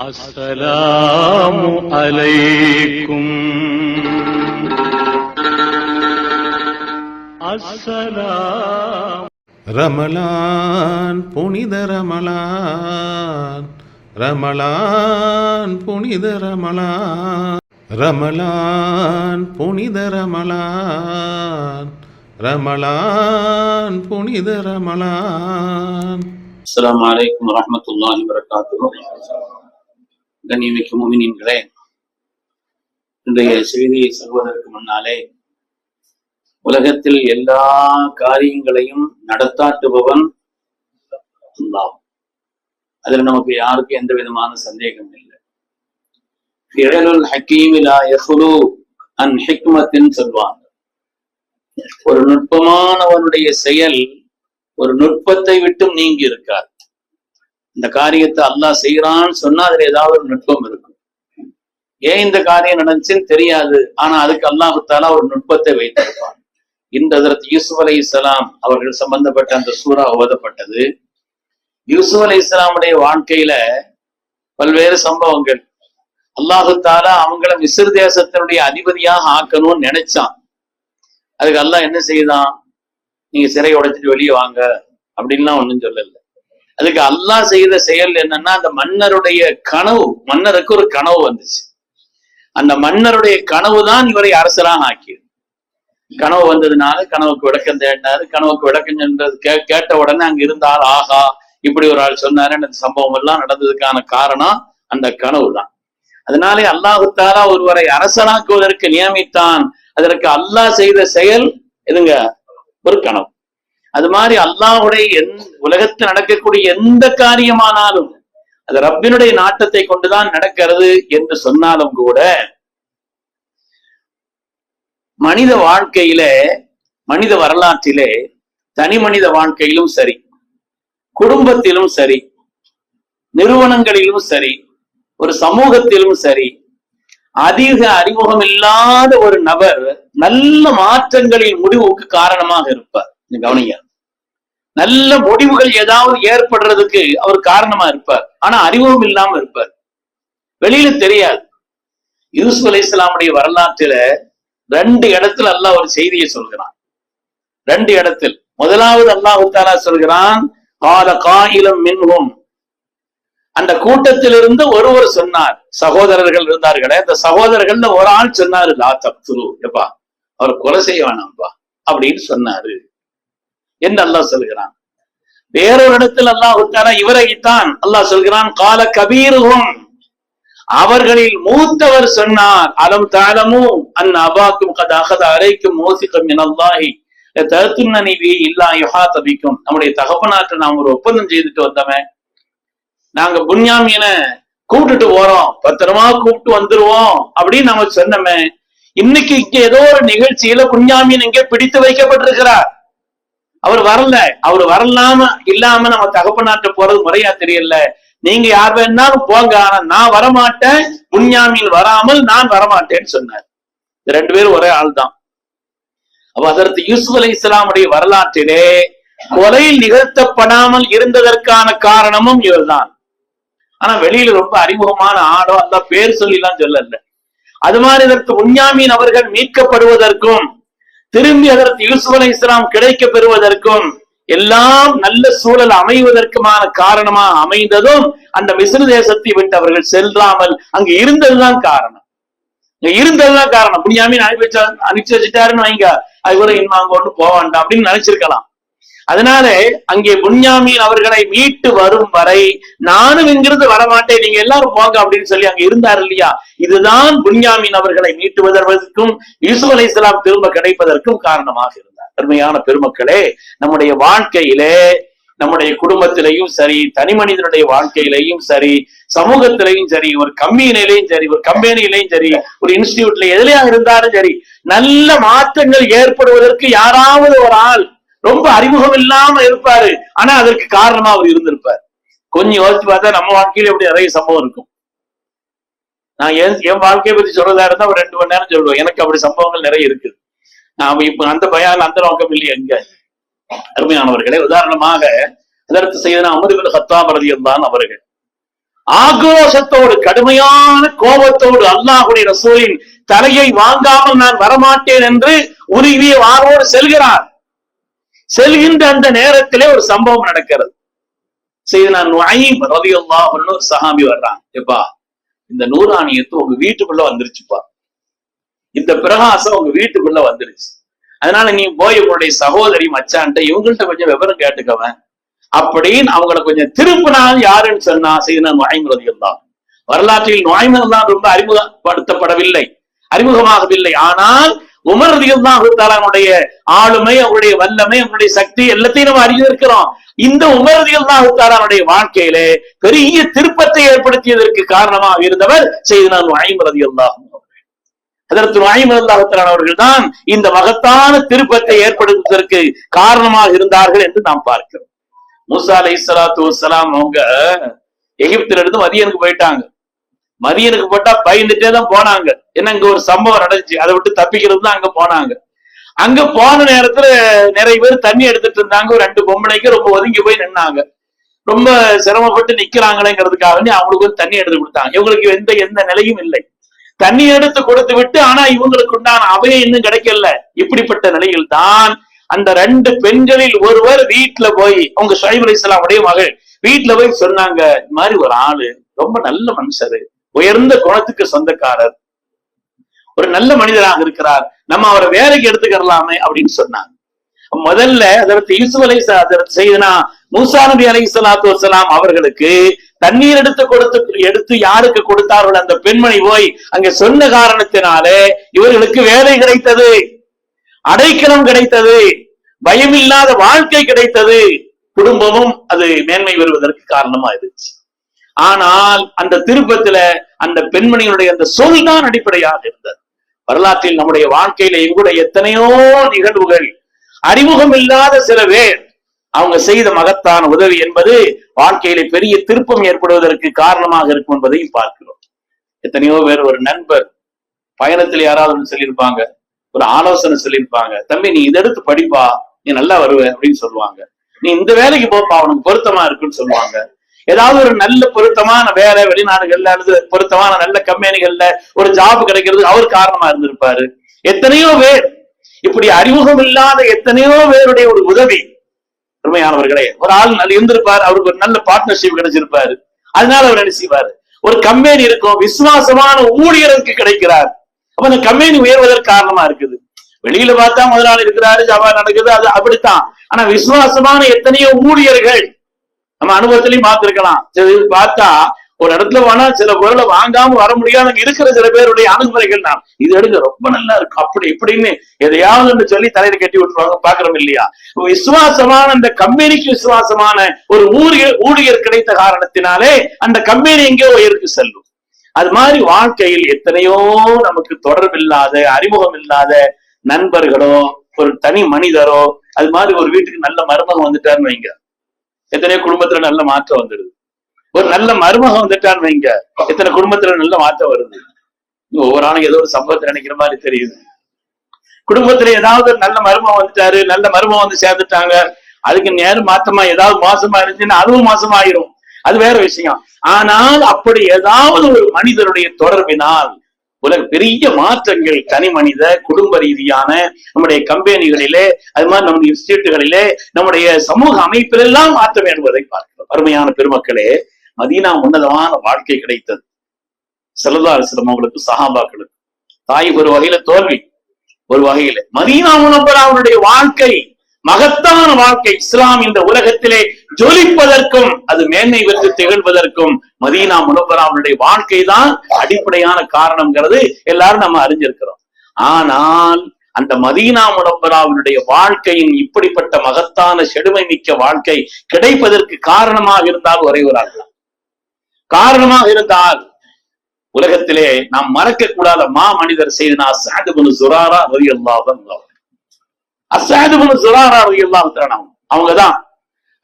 السلام عليكم السلام ரமலான் புனித ரமலான் ரமலான் புனித ரமலான் ரமலான் புனித ரமலான் ரமலான் புனித ரமலான் அஸ்ஸலாமு அலைக்கும் வரஹ்மத்துல்லாஹி வரகாத்துஹு கண்ணியமிக்க முமினின்களே இன்றைய செய்தியை சொல்வதற்கு முன்னாலே உலகத்தில் எல்லா காரியங்களையும் நடத்தாட்டுபவன் அல்லாஹ். அதுல நமக்கு யாருக்கும் எந்த விதமான சந்தேகம் இல்லை. ஃபிஅலுல் ஹக்கீமிலா அன் ஹிக்மத்தின் சொல்வாங்க ஒரு நுட்பமானவனுடைய செயல் ஒரு நுட்பத்தை விட்டும் நீங்கி இருக்கார். இந்த காரியத்தை அல்லாஹ் செய்யறான்னு சொன்னா அதுல ஏதாவது ஒரு நுட்பம் இருக்கும். ஏன் இந்த காரியம் நடந்துச்சுன்னு தெரியாது. ஆனா அதுக்கு அல்லாஹுத்தாலா ஒரு நுட்பத்தை வைத்திருப்பான். இந்த அதற்கு யூசுப் அலி இஸ்லாம் அவர்கள் சம்பந்தப்பட்ட அந்த சூறா ஓதப்பட்டது. யூசுப் அலி இஸ்லாமுடைய வாழ்க்கையில பல்வேறு சம்பவங்கள். அல்லாஹு தாலா அவங்கள மிஸ்ர் தேசத்தினுடைய அதிபதியாக ஆக்கணும்னு நினைச்சான். அதுக்கு அல்லாஹ் என்ன செய்தான்? நீங்க சிறை உடைச்சிட்டு வெளியே வாங்க. அப்படின்லாம் ஒன்னும் சொல்லல. அதுக்கு அல்லாஹ் செய்த செயல் என்னன்னா அந்த மன்னருடைய கனவு மன்னருக்கு ஒரு கனவு வந்துச்சு. அந்த மன்னருடைய கனவு தான் இவரை அரசராக ஆக்கியது. கனவு வந்ததுனால கனவுக்கு விளக்கம் தேடினாரு. கனவுக்கு விளக்கம் சென்றது கே கேட்ட உடனே அங்க இருந்தால் ஆஹா இப்படி ஒரு ஆள் சொன்னாரு. அந்த சம்பவம் எல்லாம் நடந்ததுக்கான காரணம் அந்த கனவு தான் அதனாலே அல்லாஹு ஒருவரை அரசனாக்குவதற்கு நியமித்தான். அதற்கு அல்லாஹ் செய்த செயல் எதுங்க ஒரு கனவு. அது மாதிரி அல்லாஹுடைய எந் உலகத்தில் நடக்கக்கூடிய எந்த காரியமானாலும் அது ரப்பினுடைய நாட்டத்தை கொண்டுதான் நடக்கிறது என்று சொன்னாலும் கூட மனித வாழ்க்கையில மனித வரலாற்றிலே தனி மனித வாழ்க்கையிலும் சரி குடும்பத்திலும் சரி நிறுவனங்களிலும் சரி ஒரு சமூகத்திலும் சரி அதிக அறிமுகம் இல்லாத ஒரு நபர் நல்ல மாற்றங்களின் முடிவுக்கு காரணமாக இருப்பார். கவனிங்க. நல்ல முடிவுகள் ஏதாவது ஏற்படுறதுக்கு அவர் காரணமா இருப்பார். ஆனா அறிமுகம் இல்லாம இருப்பார். வெளியில தெரியாது. யூசுப் அலி இஸ்லாமுடைய வரலாற்றுல ரெண்டு இடத்துல அல்லாஹ் ஒரு செய்தியை சொல்கிறான். ரெண்டு இடத்தில். முதலாவது அல்லாஹு தாலா சொல்கிறான் கால காயிலும் மின்ஹும். அந்த கூட்டத்திலிருந்து ஒருவர் சொன்னார் சகோதரர்கள் இருந்தார்களே அந்த சகோதரர்கள்ல ஒரு ஆள் சொன்னாரு லா தப்துரு எப்பா அவர் கொலை செய்ய வேணாம்ப்பா அப்படின்னு சொன்னாரு. என்று அல்லாஹ் சொல்கிறான். வேறொரு இடத்தில் அல்லாஹ் இவரைத்தான் அல்லாஹ் சொல்கிறான் கால கபீருகும். அவர்களில் மூத்தவர் சொன்னார் அலம் தாளமு அன் அபாக்கும் கத அரைக்கும் மோசிக்கும் எனல்லாஹி இல்லா யுஹா தபிக்கும் நம்முடைய தகப்பனாற்ற நாம் ஒரு ஒப்பந்தம் செய்துட்டு வந்தவன். நாங்க புன்யாமீன கூப்பிட்டுட்டு போறோம் பத்திரமா கூப்பிட்டு வந்துருவோம் அப்படின்னு நம்ம சொன்னமே இன்னைக்கு இங்க ஏதோ ஒரு நிகழ்ச்சியில புன்யாமீன் இங்கே பிடித்து வைக்கப்பட்டிருக்கிறார். அவர் வரல. அவர் வரலாம இல்லாம நம்ம தகப்பனாட்ட போறது முறையா தெரியல. நீங்க யார் வேணாலும் போங்க. ஆனா நான் வரமாட்டேன். புன்யாமீன் வராமல் நான் வரமாட்டேன்னு சொன்னார். ரெண்டு பேரும் ஒரே ஆள் தான் அப்ப அதற்கு யூசுப் அலி இஸ்லாமுடைய வரலாற்றிலே கொலை நிகழ்த்தப்படாமல் இருந்ததற்கான காரணமும் இவர்தான். ஆனா வெளியில ரொம்ப அறிமுகமான ஆடோ அந்த பேர் சொல்லி எல்லாம் சொல்லல. அது மாதிரி இதற்கு உஞ்ஞாமீன் அவர்கள் மீட்கப்படுவதற்கும் திரும்பி அதற்கு யூசுப் அலி இஸ்லாம் கிடைக்க பெறுவதற்கும் எல்லாம் நல்ல சூழல் அமைவதற்குமான காரணமா அமைந்ததும் அந்த மிஸ்ர தேசத்தை விட்டு அவர்கள் செல்லாமல் அங்கு இருந்ததுதான் காரணம். இங்க இருந்ததுதான் காரணம். புனியாமின் அனுப்பி அனுப்பிச்சு வச்சுட்டாருன்னு வைங்க. அது கூட இன்னும் அங்க ஒண்ணு போக வேண்டாம் அப்படின்னு நினைச்சிருக்கலாம். அதனால அங்கே புன்யாமீன் அவர்களை மீட்டு வரும் வரை நானும் இங்கிருந்து வரமாட்டேன் நீங்க எல்லாரும் போங்க அப்படின்னு சொல்லி அங்க இருந்தார் இல்லையா? இதுதான் புன்யாமின் அவர்களை மீட்டுவதற்கும் யூசுப் அலை இஸ்லாம் திரும்ப கிடைப்பதற்கும் காரணமாக இருந்தார். பெருமையான பெருமக்களே நம்முடைய வாழ்க்கையிலே நம்முடைய குடும்பத்திலையும் சரி தனி மனிதனுடைய வாழ்க்கையிலையும் சரி சமூகத்திலையும் சரி ஒரு கம்பெனிலையும் சரி ஒரு கம்பெனிலையும் சரி ஒரு இன்ஸ்டிடியூட்ல எதுலயா இருந்தாலும் சரி நல்ல மாற்றங்கள் ஏற்படுவதற்கு யாராவது ஒரு ஆள் ரொம்ப அறிமுகம் இல்லாம இருப்பாரு. ஆனா அதற்கு காரணமா அவர் இருந்திருப்பார். கொஞ்சம் யோசிச்சு பார்த்தா நம்ம வாழ்க்கையில எப்படி நிறைய சம்பவம் இருக்கும். நான் என் என் வாழ்க்கையை பத்தி சொல்றதா இருந்தா ஒரு ரெண்டு மணி நேரம் சொல்லுவேன். எனக்கு அப்படி சம்பவங்கள் நிறைய இருக்குது நாம இப்ப அந்த பயால அந்த நோக்கம் இல்லையே எங்க? அருமையானவர்களே உதாரணமாக அதற்கு செய்தனா அமருவில் ஹத்தாப் ரதியல்லான் அவர்கள். ஆக்ரோஷத்தோடு கடுமையான கோபத்தோடு அல்லாஹுடைய ரசூலின் தலையை வாங்காமல் நான் வரமாட்டேன் என்று உருவிய வாரோடு செல்கிறார். செல்கின்ற அந்த நேரத்திலே ஒரு சம்பவம் நடக்கிறது. செய்து ஒரு சஹாபி வர்றான். எப்பா இந்த நூறாணியத்து உங்க வீட்டுக்குள்ள வந்துருச்சுப்பா. இந்த பிரகாசம் உங்க வீட்டுக்குள்ள வந்துருச்சு. அதனால நீ போய் உங்களுடைய சகோதரி மச்சான்ட்ட இவங்கள்ட்ட கொஞ்சம் விவரம் கேட்டுக்கவன் அப்படின்னு அவங்கள கொஞ்சம் திருப்பினால் யாருன்னு சொன்னா செய்தனா நுழைமுறதியம் தான் வரலாற்றில் நுழைமன் தான் ரொம்ப அறிமுகப்படுத்தப்படவில்லை. அறிமுகமாகவில்லை. ஆனால் உமர் ரதியுல்லாஹுடைய ஆளுமை அவருடைய வல்லமை அவருடைய சக்தி எல்லாத்தையும் நம்ம அறிந்திருக்கிறோம் இந்த உமர் ரதியுல்லாஹுடைய வாழ்க்கையிலே பெரிய திருப்பத்தை ஏற்படுத்தியதற்கு காரணமாக இருந்தவர் செய்தனா நுழைம் ரதியுல்லாஹும் அதற்கு நுழைம் அவர்கள் தான் இந்த மகத்தான திருப்பத்தை ஏற்படுத்துவதற்கு காரணமாக இருந்தார்கள் என்று நாம் பார்க்கிறோம். மூசா அலை சலாத்து அவங்க எகிப்திலிருந்து மதியனுக்கு போயிட்டாங்க. மரியனுக்கு போட்டா பயந்துட்டே தான் போனாங்க. ஏன்னா இங்க ஒரு சம்பவம் நடந்துச்சு. அதை விட்டு தப்பிக்கிறது தான் அங்க போனாங்க. அங்க போன நேரத்துல நிறைய பேர் தண்ணி எடுத்துட்டு இருந்தாங்க. ஒரு ரெண்டு பொம்பளைக்கு ரொம்ப ஒதுங்கி போய் நின்னாங்க. ரொம்ப சிரமப்பட்டு நிக்கிறாங்களேங்கிறதுக்காக அவங்களுக்கு வந்து தண்ணி எடுத்து கொடுத்தாங்க. இவங்களுக்கு எந்த எந்த நிலையும் இல்லை. தண்ணி எடுத்து கொடுத்து விட்டு ஆனா இவங்களுக்கு உண்டான அவையம் இன்னும் கிடைக்கல. இப்படிப்பட்ட நிலையில் தான் அந்த ரெண்டு பெண்களில் ஒருவர் வீட்டுல போய் அவங்க ஷைப் உடைய மகள் வீட்டுல போய் சொன்னாங்க இந்த மாதிரி ஒரு ஆளு ரொம்ப நல்ல மனுஷரு. உயர்ந்த குணத்துக்கு சொந்தக்காரர். ஒரு நல்ல மனிதராக இருக்கிறார். நம்ம அவரை வேலைக்கு எடுத்துக்கிறலாமே அப்படின்னு சொன்னாங்க. முதல்ல அதற்கு யூசுப் அலை செய்தனா மூசா நபி அலை சலாத்து வசலாம் அவர்களுக்கு தண்ணீர் எடுத்து கொடுத்து எடுத்து யாருக்கு கொடுத்தார்கள்? அந்த பெண்மணி போய் அங்க சொன்ன காரணத்தினாலே இவர்களுக்கு வேலை கிடைத்தது. அடைக்கலம் கிடைத்தது. பயமில்லாத வாழ்க்கை கிடைத்தது. குடும்பமும் அது மேன்மை வருவதற்கு காரணமா இருந்துச்சு ஆனால் அந்த திருப்பத்துல அந்த பெண்மணியினுடைய அந்த சொல் தான் அடிப்படையாக இருந்தது. வரலாற்றில் நம்முடைய வாழ்க்கையில கூட எத்தனையோ நிகழ்வுகள் அறிமுகம் இல்லாத சில பேர் அவங்க செய்த மகத்தான உதவி என்பது வாழ்க்கையில பெரிய திருப்பம் ஏற்படுவதற்கு காரணமாக இருக்கும் என்பதையும் பார்க்கிறோம். எத்தனையோ பேர் ஒரு நண்பர் பயணத்தில் யாராவது ஒன்று சொல்லியிருப்பாங்க ஒரு ஆலோசனை சொல்லியிருப்பாங்க தம்பி நீ இதை எடுத்து படிப்பா நீ நல்லா வருவ அப்படின்னு சொல்லுவாங்க. நீ இந்த வேலைக்கு போப்பா உனக்கு பொருத்தமா இருக்குன்னு சொல்லுவாங்க. ஏதாவது ஒரு நல்ல பொருத்தமான வேலை வெளிநாடுகள்ல அல்லது பொருத்தமான நல்ல கம்பெனிகள்ல ஒரு ஜாப் கிடைக்கிறது அவர் காரணமா இருந்திருப்பாரு. எத்தனையோ பேர் இப்படி அறிமுகம் இல்லாத எத்தனையோ பேருடைய ஒரு உதவி. உண்மையானவர்களே ஒரு ஆள் நல்ல இருந்திருப்பார் அவருக்கு ஒரு நல்ல பார்ட்னர்ஷிப் கிடைச்சிருப்பாரு. அதனால அவர் என்ன செய்வாரு? ஒரு கம்பெனி இருக்கும் விசுவாசமான ஊழியருக்கு கிடைக்கிறார். அப்ப அந்த கம்பெனி உயர்வதற்கு காரணமா இருக்குது. வெளியில பார்த்தா முதலாளி இருக்கிறாரு ஜாபா நடக்குது அது அப்படித்தான். ஆனா விசுவாசமான எத்தனையோ ஊழியர்கள் நம்ம அனுபவத்திலையும் பார்த்திருக்கலாம். சரி பார்த்தா ஒரு இடத்துல போனா சில பொருளை வாங்காம வர முடியாத இருக்கிற சில பேருடைய அணுகுமுறைகள் தான். இது எடுங்க ரொம்ப நல்லா இருக்கும். அப்படி இப்படின்னு எதையாவது சொல்லி தலையில கட்டி விட்டுருவாங்க. பாக்குறோம் இல்லையா? விசுவாசமான அந்த கம்பெனிக்கு விசுவாசமான ஒரு ஊழியர் ஊழியர் கிடைத்த காரணத்தினாலே அந்த கம்பெனி எங்கேயோ உயருக்கு செல்லும். அது மாதிரி வாழ்க்கையில் எத்தனையோ நமக்கு தொடர்பில்லாத அறிமுகம் இல்லாத நண்பர்களோ ஒரு தனி மனிதரோ அது மாதிரி ஒரு வீட்டுக்கு நல்ல மருமகம் வந்துட்டாருன்னு வைங்க. எத்தனையோ குடும்பத்துல நல்ல மாற்றம் வந்துடுது. ஒரு நல்ல மருமகம் வந்துட்டான்னு வைங்க. எத்தனை குடும்பத்துல நல்ல மாற்றம் வருது? ஒவ்வொரு ஆளும் ஏதோ ஒரு சம்பவத்தை நினைக்கிற மாதிரி தெரியுது. குடும்பத்துல ஏதாவது ஒரு நல்ல மருமகம் வந்துட்டாரு நல்ல மருமகம் வந்து சேர்ந்துட்டாங்க. அதுக்கு நேரம் மாத்தமா ஏதாவது மோசமா இருந்துச்சுன்னா அதுவும் மோசமாயிரும். அது வேற விஷயம். ஆனால் அப்படி ஏதாவது ஒரு மனிதருடைய தொடர்பினால் உலக பெரிய மாற்றங்கள் தனி மனித குடும்ப ரீதியான நம்முடைய கம்பெனிகளிலே அது மாதிரி நம்முடைய இன்ஸ்டியூட்டுகளிலே நம்முடைய சமூக அமைப்பிலெல்லாம் மாற்றம் என்பதை பார்க்கிறோம். அருமையான பெருமக்களே மதீனா உன்னதமான வாழ்க்கை கிடைத்தது. செல்லதா அலிஸ்லம் அவங்களுக்கு சகாபாக்களுக்கு தாய் ஒரு வகையில தோல்வி ஒரு வகையில. மதீனா உணப்பட அவருடைய வாழ்க்கை மகத்தான வாழ்க்கை இஸ்லாம் இந்த உலகத்திலே ஜொலிப்பதற்கும் அது மேன்மை பெற்று திகழ்வதற்கும் மதீனா முனப்பராவுடைய வாழ்க்கை தான் அடிப்படையான காரணம்ங்கிறது எல்லாரும் நம்ம அறிஞ்சிருக்கிறோம். ஆனால் அந்த மதீனா முனப்பராவுடைய வாழ்க்கையின் இப்படிப்பட்ட மகத்தான செடுமை மிக்க வாழ்க்கை கிடைப்பதற்கு காரணமாக இருந்தால் ஒரே ஒரு ஆள் காரணமாக இருந்தால் உலகத்திலே நாம் மறக்க கூடாத மா மனிதர் செய்தனா சாதுபுனு சுராரா ரவி அல்லாஹ் அசாதுபுல் சுராரா ரவி அல்லாஹ் அவங்கதான்.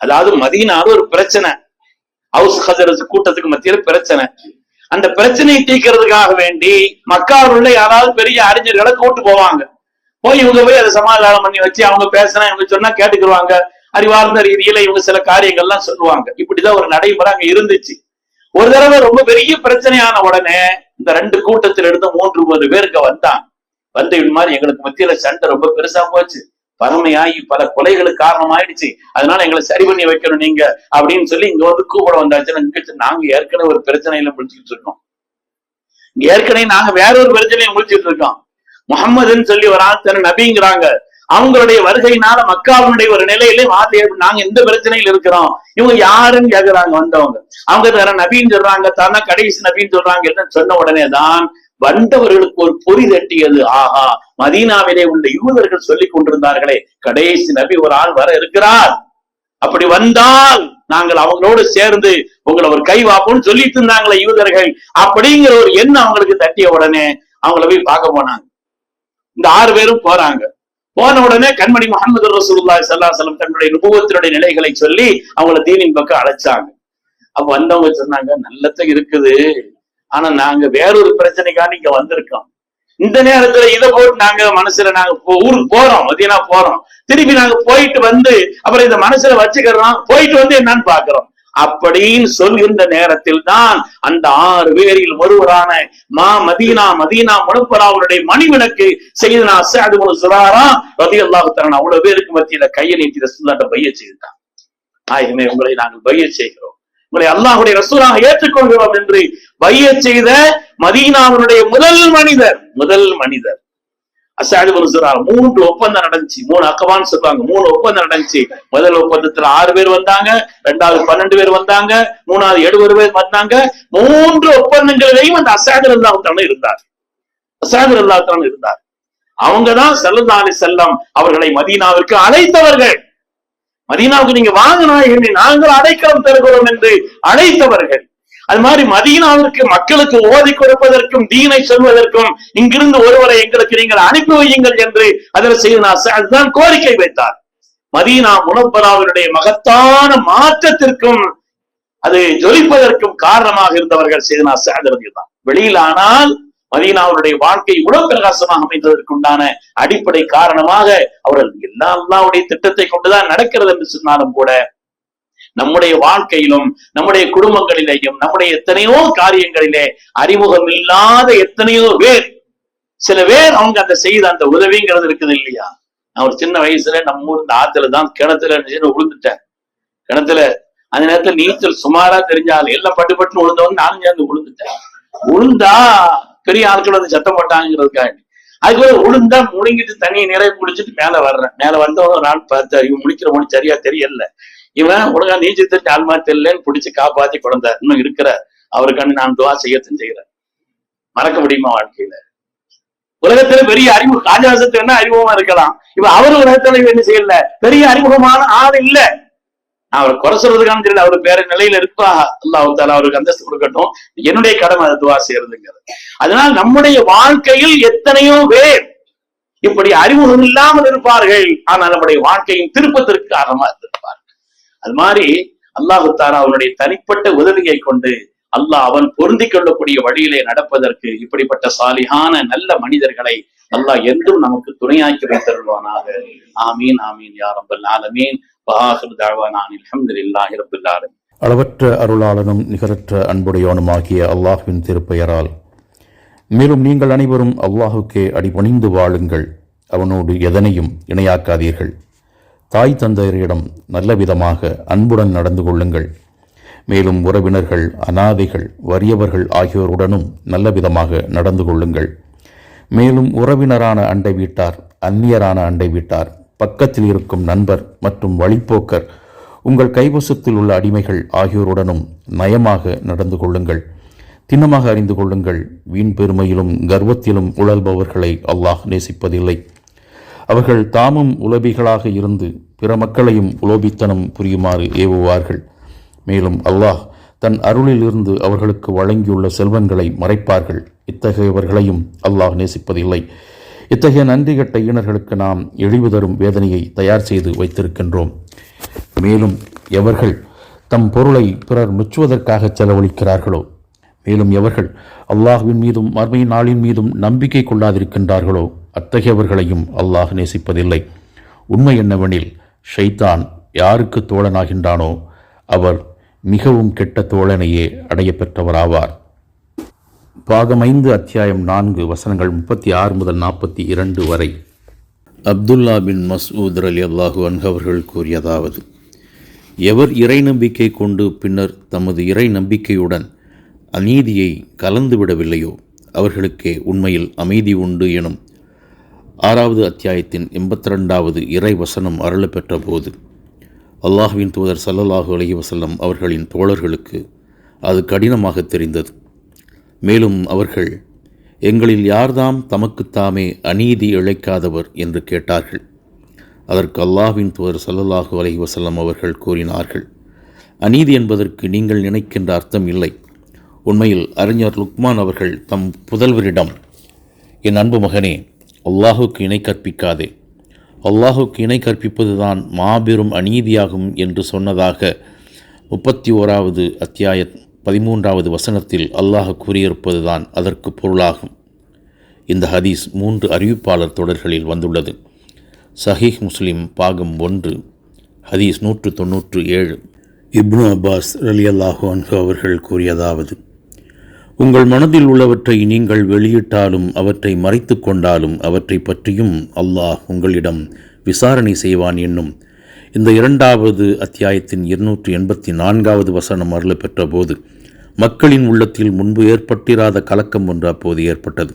அதாவது மதீனாவது ஒரு பிரச்சனை. ஹவுஸ் ஹசரஸ் கூட்டத்துக்கு மத்தியில பிரச்சனை. அந்த பிரச்சனையை தீர்க்கிறதுக்காக வேண்டி மக்காவுள்ள யாராவது பெரிய அறிஞர்களை கூட்டு போவாங்க. போய் இவங்க போய் அதை சமாதானம் பண்ணி வச்சு அவங்க பேசினா இவங்க சொன்னா கேட்டுக்கிடுவாங்க அறிவார்ந்த ரீதியில இவங்க சில காரியங்கள்லாம் சொல்லுவாங்க. இப்படிதான் ஒரு நடைமுறை அங்க இருந்துச்சு. ஒரு தடவை ரொம்ப பெரிய பிரச்சனையான உடனே இந்த ரெண்டு கூட்டத்தில் இருந்து மூன்று மூன்று பேருக்கு வந்தான். வந்து இது மாதிரி எங்களுக்கு மத்தியில சண்டை ரொம்ப பெருசா போச்சு. வறுமையாகி பல கொலைகளுக்கு காரணமாயிடுச்சு. அதனால எங்களை சரி பண்ணி வைக்கணும் நீங்க அப்படின்னு சொல்லி இங்க வந்து கூப்பிட வந்தாச்சு. நாங்க ஏற்கனவே ஒரு பிரச்சனையில முடிச்சுட்டு இருக்கோம். ஏற்கனவே நாங்க வேற ஒரு பிரச்சனையை முடிச்சுட்டு இருக்கோம். முகம்மதுன்னு சொல்லி ஒரு ஆள் நபிங்கிறாங்க. அவங்களுடைய வருகையினால மக்காவுடைய ஒரு நிலையிலே மாத்தி நாங்க எந்த பிரச்சனையில் இருக்கிறோம்? இவங்க யாருன்னு கேக்குறாங்க வந்தவங்க. அவங்க வேற நபின்னு சொல்றாங்க தானே கடைசி நபின்னு சொல்றாங்க. என்ன சொன்ன உடனே தான் வந்தவர்களுக்கு ஒரு பொறி தட்டியது. ஆஹா மதீனாவிலே உள்ள யூதர்கள் சொல்லிக் கொண்டிருந்தார்களே கடைசி நபி ஒரு ஆள் வர இருக்கிறார். அப்படி வந்தால் நாங்கள் அவங்களோடு சேர்ந்து உங்களை ஒரு கை வாப்போம்னு சொல்லிட்டு இருந்தாங்களே யூதர்கள். அப்படிங்கிற ஒரு எண்ணம் அவங்களுக்கு தட்டிய உடனே அவங்கள போய் பார்க்க போனாங்க. இந்த ஆறு பேரும் போறாங்க. போன உடனே கண்மணி முகமது ரசூலுல்லாஹி ஸல்லல்லாஹு அலைஹி தன்னுடைய நுபுவத்தினுடைய நிலைகளை சொல்லி அவங்கள தீனின் பக்கம் அழைச்சாங்க. அப்ப வந்தவங்க சொன்னாங்க நல்லதான் இருக்குது. ஆனா நாங்க வேறொரு பிரச்சனைக்காக இங்க வந்திருக்கோம். இந்த நேரத்துல இதை போட்டு நாங்க மனசுல நாங்க ஊருக்கு போறோம் மதியனா போறோம். திருப்பி நாங்க போயிட்டு வந்து அப்புறம் இந்த மனசுல வச்சுக்கிறோம் போயிட்டு வந்து என்னன்னு பாக்குறோம் அப்படின்னு சொல்கின்ற நேரத்தில் தான் அந்த ஆறு பேரில் ஒருவரான மா மதீனா மதீனா முனப்பராவுடைய மணிவிளக்கு செய்தனா சாது சுராரா ரதி அல்லாஹு தரன் அவ்வளவு பேருக்கு மத்தியில கையை நீட்டி ரசூல்லாட்ட பைய செய்தான் ஆயுமே உங்களை நாங்கள் பைய செய்கிறோம். உங்களை அல்லாஹுடைய ரசூலாக ஏற்றுக்கொள்கிறோம் என்று பைய செய்த மதீனாவினுடைய முதல் மனிதர் முதல் மனிதர். அசாது சொல்றாங்க மூன்று ஒப்பந்தம் நடந்துச்சு. மூணு அக்கவான்னு சொல்லுவாங்க. மூணு ஒப்பந்தம் நடந்துச்சு. முதல் ஒப்பந்தத்துல ஆறு பேர் வந்தாங்க ரெண்டாவது பன்னெண்டு பேர் வந்தாங்க மூணாவது எழுபது பேர் வந்தாங்க. மூன்று ஒப்பந்தங்களிலையும் அந்த அசாது அல்லாஹான இருந்தார். அசாது அல்லாஹான இருந்தார். அவங்கதான் செல்லல்லா செல்லம் அவர்களை மதீனாவிற்கு அழைத்தவர்கள். மதீனாவுக்கு நீங்க வாங்க நாயகமே நாங்கள் அடைக்கலம் தருகிறோம் என்று அழைத்தவர்கள். அது மாதிரி மதீனாவிற்கு மக்களுக்கு ஓதி கொடுப்பதற்கும் தீனை சொல்வதற்கும் இங்கிருந்து ஒருவரை எங்களுக்கு நீங்கள் அனுப்பி வையுங்கள் என்று அதில் செய்த அதுதான் கோரிக்கை வைத்தார். மதீனா முனப்பராவினுடைய மகத்தான மாற்றத்திற்கும் அது ஜொலிப்பதற்கும் காரணமாக இருந்தவர்கள் செய்தனா சேதரதி தான் வெளியில் ஆனால் மதீனாவுடைய வாழ்க்கை உடல் பிரகாசமாக அமைந்ததற்குண்டான அடிப்படை காரணமாக அவர்கள் எல்லா அல்லாவுடைய திட்டத்தை கொண்டுதான் நடக்கிறது என்று சொன்னாலும் கூட நம்முடைய வாழ்க்கையிலும் நம்முடைய குடும்பங்களிலேயும் நம்முடைய எத்தனையோ காரியங்களிலே அறிமுகம் இல்லாத எத்தனையோ பேர் சில பேர் அவங்க அந்த செய்த அந்த உதவிங்கிறது இருக்குது இல்லையா? நான் ஒரு சின்ன வயசுல நம்ம ஊர் இந்த ஆத்துல தான் கிணத்துல விழுந்துட்டேன் கிணத்துல அந்த நேரத்துல நீச்சல் சுமாரா தெரிஞ்சாலும் எல்லாம் பட்டு பட்டுன்னு விழுந்தவன் நானும் சேர்ந்து விழுந்துட்டேன் விழுந்தா பெரிய ஆட்கள் வந்து சத்தம் போட்டாங்கிறதுக்காக அதுக்குள்ள விழுந்தா முழுங்கிட்டு தண்ணியை நிறைய குடிச்சிட்டு மேல வர்றேன். மேல வந்தவங்க ஒரு நாள் பார்த்தாரு. இவன் முடிக்கிற மொழி சரியா தெரியல. இவன் ஒழுங்கா நீச்சல் தெரிஞ்சு ஆள் தெரியலன்னு பிடிச்சு காப்பாத்தி குழந்தை இன்னும் இருக்கிற அவருக்கான நான் துவா செய்யத்தும் செய்யறேன். மறக்க முடியுமா வாழ்க்கையில? உலகத்துல பெரிய அறிவு காஜாசத்து என்ன அறிமுகமா இருக்கலாம்? இவன் அவர் உலகத்துல என்ன செய்யல? பெரிய அறிமுகமான ஆள் இல்ல. நான் அவரை குறை சொல்றதுக்கான தெரியல. அவர் வேற நிலையில இருப்பா அல்லாஹ் தாலா அவருக்கு அந்தஸ்து கொடுக்கட்டும். என்னுடைய கடமை அது துவா செய்யறதுங்கிறது. அதனால் நம்முடைய வாழ்க்கையில் எத்தனையோ பேர் இப்படி அறிமுகம் இல்லாமல் இருப்பார்கள். ஆனால் நம்முடைய வாழ்க்கையின் திருப்பத்திற்கு காரணமா இருந்திருப்பார்கள் அது மாதிரி அல்லாஹு தாலா அவனுடைய தனிப்பட்ட உதவியை கொண்டு அல்லாஹ் அவன் பொருந்தி கொள்ளக்கூடிய வழியிலே நடப்பதற்கு இப்படிப்பட்ட சாலிகான நல்ல மனிதர்களை அல்லாஹ் என்றும் நமக்கு துணையாக்கி வைத்தருள்வானாக. ஆமீன் ஆமீன் யா ரப்பல் ஆலமீன். வாஹிர் தஅவானா அளவற்ற அருளாளனும் நிகரற்ற அன்புடையவனுமாகிய அல்லாஹுவின் திருப்பெயரால் மேலும் நீங்கள் அனைவரும் அல்லாஹுக்கே அடிபணிந்து வாழுங்கள். அவனோடு எதனையும் இணையாக்காதீர்கள். தாய் தந்தையரிடம் நல்ல விதமாக அன்புடன் நடந்து கொள்ளுங்கள். மேலும் உறவினர்கள் அனாதைகள் வறியவர்கள் ஆகியோருடனும் நல்ல விதமாக நடந்து கொள்ளுங்கள். மேலும் உறவினரான அண்டை வீட்டார் அந்நியரான அண்டை வீட்டார் பக்கத்தில் இருக்கும் நண்பர் மற்றும் வழிப்போக்கர் உங்கள் கைவசத்தில் உள்ள அடிமைகள் ஆகியோருடனும் நயமாக நடந்து கொள்ளுங்கள். திண்ணமாக அறிந்து கொள்ளுங்கள் வீண் பெருமையிலும் கர்வத்திலும் உழல்பவர்களை அல்லாஹ் நேசிப்பதில்லை. அவர்கள் தாமும் உலபிகளாக இருந்து பிற மக்களையும் உலோபித்தனம் புரியுமாறு ஏவுவார்கள். மேலும் அல்லாஹ் தன் அருளிலிருந்து அவர்களுக்கு வழங்கியுள்ள செல்வங்களை மறைப்பார்கள். இத்தகையவர்களையும் அல்லாஹ் நேசிப்பதில்லை. இத்தகைய நன்றி கட்ட ஈனர்களுக்கு நாம் இழிவு தரும் வேதனையை தயார் செய்து வைத்திருக்கின்றோம். மேலும் எவர்கள் தம் பொருளை பிறர் நுச்சுவதற்காக செலவழிக்கிறார்களோ மேலும் எவர்கள் அல்லாஹ்வின் மீதும் மர்மை நாளின் மீதும் நம்பிக்கை கொள்ளாதிருக்கின்றார்களோ அத்தகையவர்களையும் அல்லாஹ் நேசிப்பதில்லை. உண்மை என்னவெனில் ஷைத்தான் யாருக்கு தோழனாகின்றானோ அவர் மிகவும் கெட்ட தோழனையே அடைய பெற்றவராவார் பாகம் ஐந்து அத்தியாயம் நான்கு வசனங்கள் முப்பத்தி ஆறு முதல் நாற்பத்தி இரண்டு வரை. அப்துல்லா பின் மஸ்ஊத் அலி அல்லாஹு அவர்கள் கூறியதாவது எவர் இறை நம்பிக்கை கொண்டு பின்னர் தமது இறை நம்பிக்கையுடன் அநீதியை கலந்துவிடவில்லையோ அவர்களுக்கே உண்மையில் அமைதி உண்டு எனும் ஆறாவது அத்தியாயத்தின் எண்பத்தி ரெண்டாவது இறை வசனம் அருளப்பெற்ற போது அல்லாஹ்வின் தூதர் சல்லல்லாஹு அலஹி வசல்லம் அவர்களின் தோழர்களுக்கு அது கடினமாக தெரிந்தது. மேலும் அவர்கள் எங்களில் யார்தாம் தமக்குத்தாமே அநீதி இழைக்காதவர்? என்று கேட்டார்கள். அதற்கு அல்லாஹ்வின் தூதர் சல்லல்லாஹு அலஹி வசல்லம் அவர்கள் கூறினார்கள் அநீதி என்பதற்கு நீங்கள் நினைக்கின்ற அர்த்தம் இல்லை. உண்மையில் அறிஞர் லுக்மான் அவர்கள் தம் புதல்வரிடம் என் அன்பு மகனே அல்லாஹுக்கு இணை கற்பிக்காதே. அல்லாஹுக்கு இணை கற்பிப்பதுதான் மாபெரும் அநீதியாகும் என்று சொன்னதாக முப்பத்தி ஓராவது அத்தியாய பதிமூன்றாவது வசனத்தில் அல்லாஹ் கூறியிருப்பதுதான் அதற்கு பொருளாகும். இந்த ஹதீஸ் மூன்று அறிவிப்பாளர் தொடர்களில் வந்துள்ளது. சஹீஹ் முஸ்லிம் பாகம் ஒன்று ஹதீஸ் நூற்று தொன்னூற்று ஏழு. இப்னு அப்பாஸ் அலி அல்லாஹு அன்ஹு அவர்கள் கூறியதாவது உங்கள் மனதில் உள்ளவற்றை நீங்கள் வெளியிட்டாலும் அவற்றை மறைத்து கொண்டாலும் அவற்றை பற்றியும் அல்லாஹ் உங்களிடம் விசாரணை செய்வான் என்னும். இந்த இரண்டாவது அத்தியாயத்தின் இருநூற்றி எண்பத்தி நான்காவது வசனம் அருள போது மக்களின் உள்ளத்தில் முன்பு ஏற்பட்டிராத கலக்கம் ஒன்று அப்போது ஏற்பட்டது.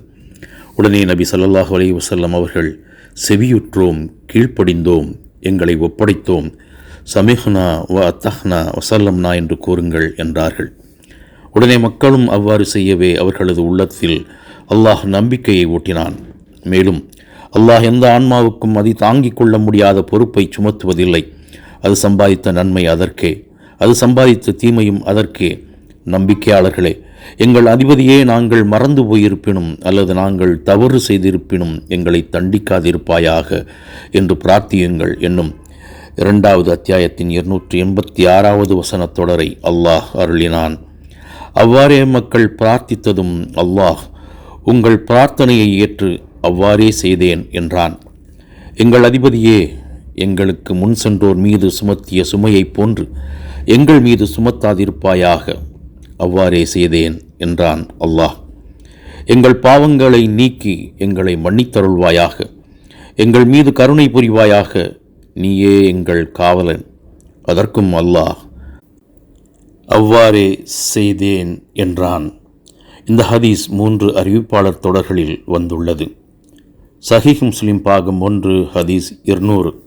உடனே நபி ஸல்லல்லாஹு அலி வசல்லம் அவர்கள் செவியுற்றோம் கீழ்ப்படிந்தோம் எங்களை ஒப்படைத்தோம். சமிஹ்னா வ அத்தஹ்னா வசல்லம்னா என்று கூறுங்கள் என்றார்கள். உடனே மக்களும் அவ்வாறு செய்யவே அவர்களது உள்ளத்தில் அல்லாஹ் நம்பிக்கையை ஓட்டினான். மேலும் அல்லாஹ் எந்த ஆன்மாவுக்கும் அதை தாங்கிக் கொள்ள முடியாத பொறுப்பை சுமத்துவதில்லை. அது சம்பாதித்த நன்மை அதற்கே. அது சம்பாதித்த தீமையும் அதற்கே. நம்பிக்கையாளர்களே எங்கள் அதிபதியே நாங்கள் மறந்து போயிருப்பினும் அல்லது நாங்கள் தவறு செய்திருப்பினும் எங்களை தண்டிக்காதிருப்பாயாக என்று பிரார்த்தியுங்கள் என்னும் இரண்டாவது அத்தியாயத்தின் இருநூற்றி எண்பத்தி ஆறாவது வசனத் தொடரை அல்லாஹ் அருளினான். அவ்வாறே மக்கள் பிரார்த்தித்ததும் அல்லாஹ் உங்கள் பிரார்த்தனையை ஏற்று அவ்வாறே செய்தேன் என்றான். எங்கள் அதிபதியே எங்களுக்கு முன் சென்றோர் மீது சுமத்திய சுமையைப் போன்று எங்கள் மீது சுமத்தாதிருப்பாயாக. அவ்வாறே செய்தேன் என்றான் அல்லாஹ். எங்கள் பாவங்களை நீக்கி எங்களை மன்னித்தருள்வாயாக. எங்கள் மீது கருணை புரிவாயாக. நீயே எங்கள் காவலன். அதற்கும் அல்லாஹ் அவ்வாறே செய்தேன் என்றான். இந்த ஹதீஸ் மூன்று அறிவிப்பாளர் தொடர்களில் வந்துள்ளது. சஹிஹ் முஸ்லிம் பாகம் ஒன்று ஹதீஸ் இருநூறு.